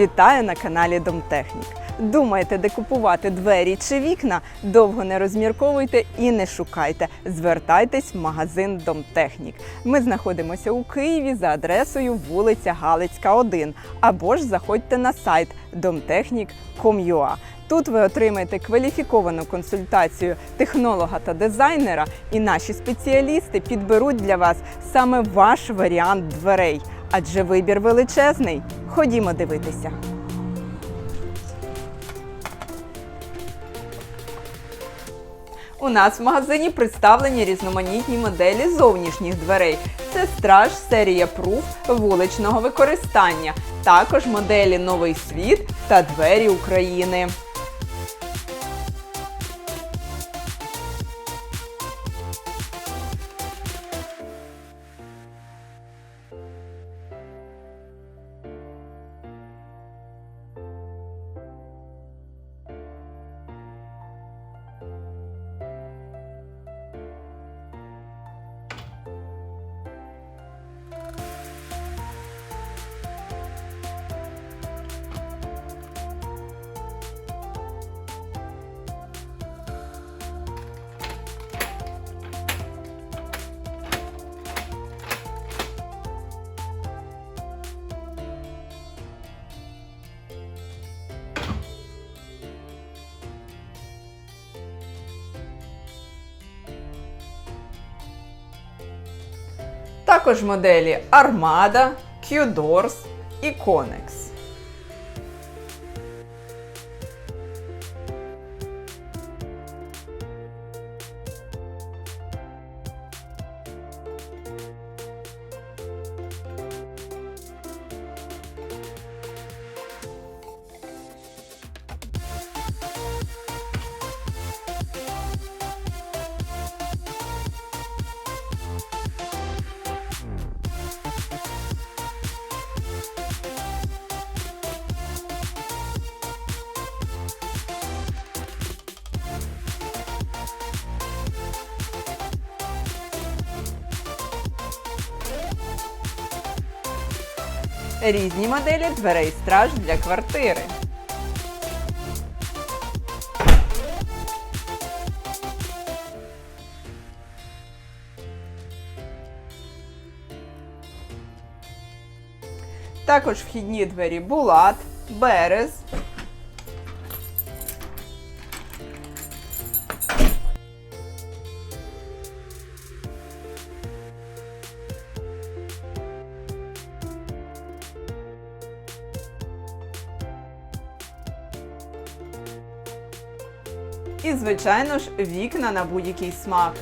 Вітаю на каналі Домтехнік. Думаєте, де купувати двері чи вікна? Довго не розмірковуйте і не шукайте. Звертайтесь в магазин Домтехнік. Ми знаходимося у Києві за адресою вулиця Галицька, 1. Або ж заходьте на сайт domtechnik.com.ua. Тут ви отримаєте кваліфіковану консультацію технолога та дизайнера, і наші спеціалісти підберуть для вас саме ваш варіант дверей. Адже вибір величезний. Ходімо дивитися. У нас в магазині представлені різноманітні моделі зовнішніх дверей. Це страж серія Proof вуличного використання, також моделі Новий світ та двері України. Також моделі Armada, Q-Doors і Connex. Різні моделі дверей страж для квартири. Також вхідні двері Булат, Берез. І, звичайно ж, вікна на будь-який смак.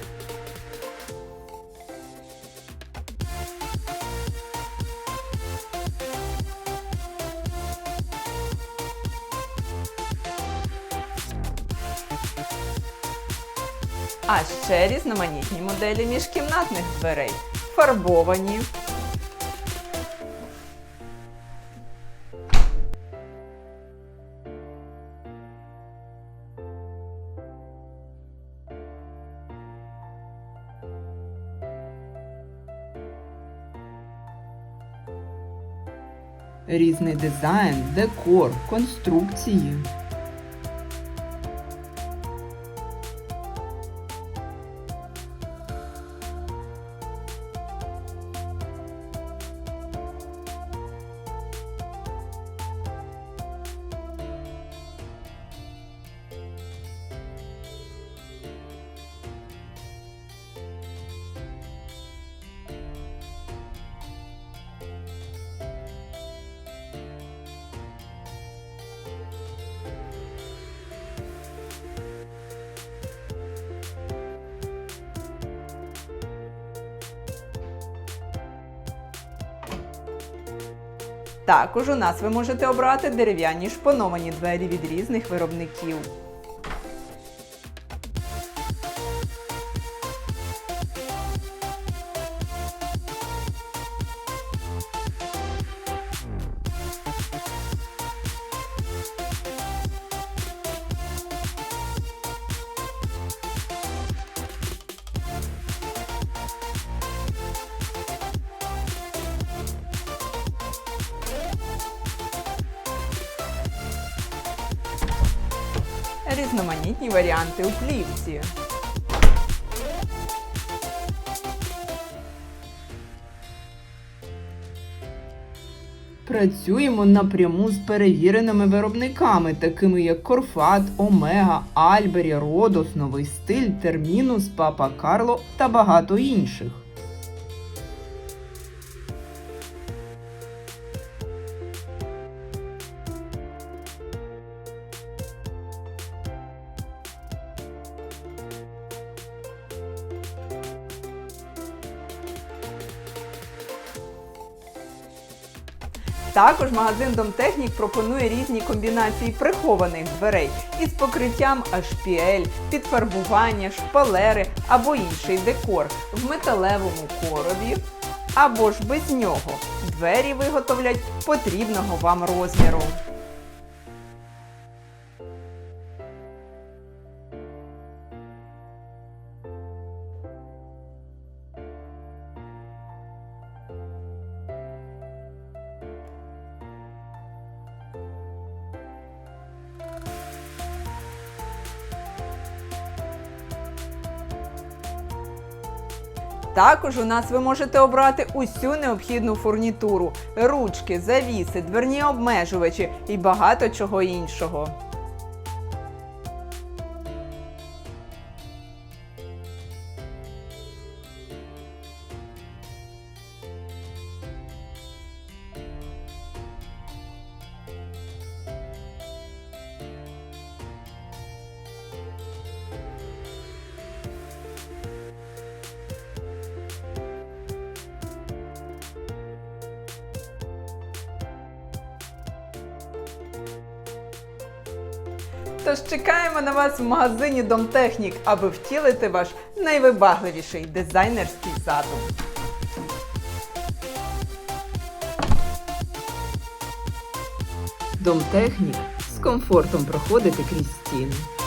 А ще різноманітні моделі міжкімнатних дверей. Фарбовані, Різний дизайн, декор, конструкції. Також у нас ви можете обрати дерев'яні шпоновані двері від різних виробників. Різноманітні варіанти у плівці. Працюємо напряму з перевіреними виробниками, такими як Корфат, Омега, Альбері, Родос, Новий стиль, Термінус, Папа Карло та багато інших. Також магазин Домтехнік пропонує різні комбінації прихованих дверей із покриттям HPL, підфарбування, шпалери або інший декор в металевому коробі або ж без нього. Двері виготовлять потрібного вам розміру. Також у нас ви можете обрати усю необхідну фурнітуру: ручки, завіси, дверні обмежувачі і багато чого іншого. Тож чекаємо на вас в магазині Домтехнік, аби втілити ваш найвибагливіший дизайнерський задум. Домтехнік з комфортом проходити крізь стіни.